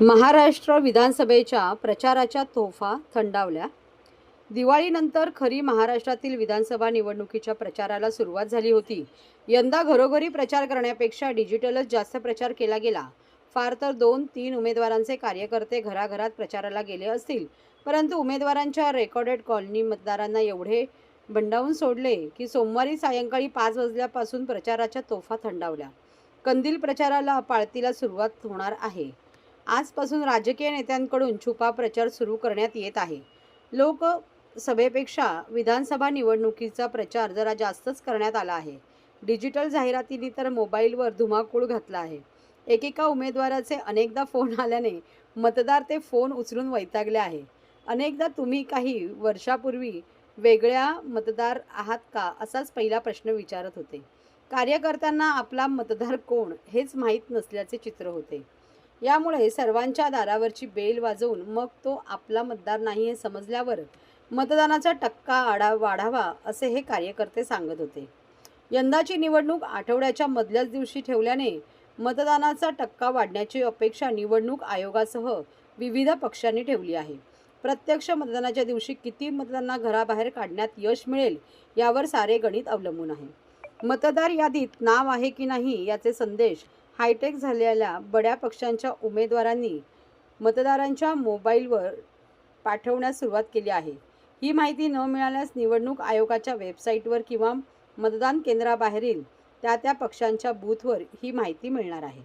महाराष्ट्र विधानसभेच्या प्रचाराच्या तोफा थंडावल्या. दिवाळीनंतर खरी महाराष्ट्रातील विधानसभा निवडणुकीच्या प्रचाराला सुरुवात झाली होती. यंदा घरोघरी प्रचार करण्यापेक्षा डिजिटलच जास्त प्रचार केला गेला. फार तर दोन तीन उमेदवारांचे कार्यकर्ते घराघरात प्रचाराला गेले असतील. परंतु उमेदवारांच्या रेकॉर्डेड कॉलनी मतदारांना एवढे बंडावून सोडले की सोमवारी सायंकाळी पाच वाजल्यापासून प्रचाराच्या तोफा थंडावल्या. कंदील प्रचाराला पाळतीला सुरुवात होणार आहे. आजपासून राजकीय नेत्यांकडून छुपा प्रचार सुरू करण्यात येत आहे. लोकसभेपेक्षा विधानसभा निवडणुकीचा प्रचार जरा जास्तच करण्यात आला आहे. डिजिटल जाहिरातींनी तर मोबाईलवर धुमाकूळ घातला आहे. एकेका उमेदवाराचे अनेकदा फोन आल्याने मतदार ते फोन उचलून वैतागले आहे. अनेकदा तुम्ही काही वर्षापूर्वी वेगळ्या मतदार आहात का असाच पहिला प्रश्न विचारत होते. कार्यकर्त्यांना आपला मतदार कोण हेच माहीत नसल्याचे चित्र होते. यामुळे सर्वांच्या दारावरची बेल वाजवून मग तो आपला मतदार नाही हे समजल्यावर मतदानाचा टक्का आढा वाढावा असे हे कार्यकर्ते सांगत होते. यंदाची निवडणूक आठवड्याच्या मधल्याच दिवशी ठेवल्याने मतदानाचा टक्का वाढण्याची अपेक्षा निवडणूक आयोगासह विविध पक्षांनी ठेवली आहे. प्रत्यक्ष मतदानाच्या दिवशी किती मतदारांना घराबाहेर काढण्यात यश मिळेल यावर सारे गणित अवलंबून आहे. मतदार यादीत नाव आहे की नाही याचे संदेश हायटेक झालेल्या बड्या पक्षांच्या उमेदवारांनी मतदारांच्या मोबाईलवर पाठवण्यास सुरुवात केली आहे. ही माहिती न मिळाल्यास निवडणूक आयोगाच्या वेबसाईटवर किंवा मतदान केंद्राबाहेरील त्या त्या पक्षांच्या बूथवर ही माहिती मिळणार आहे.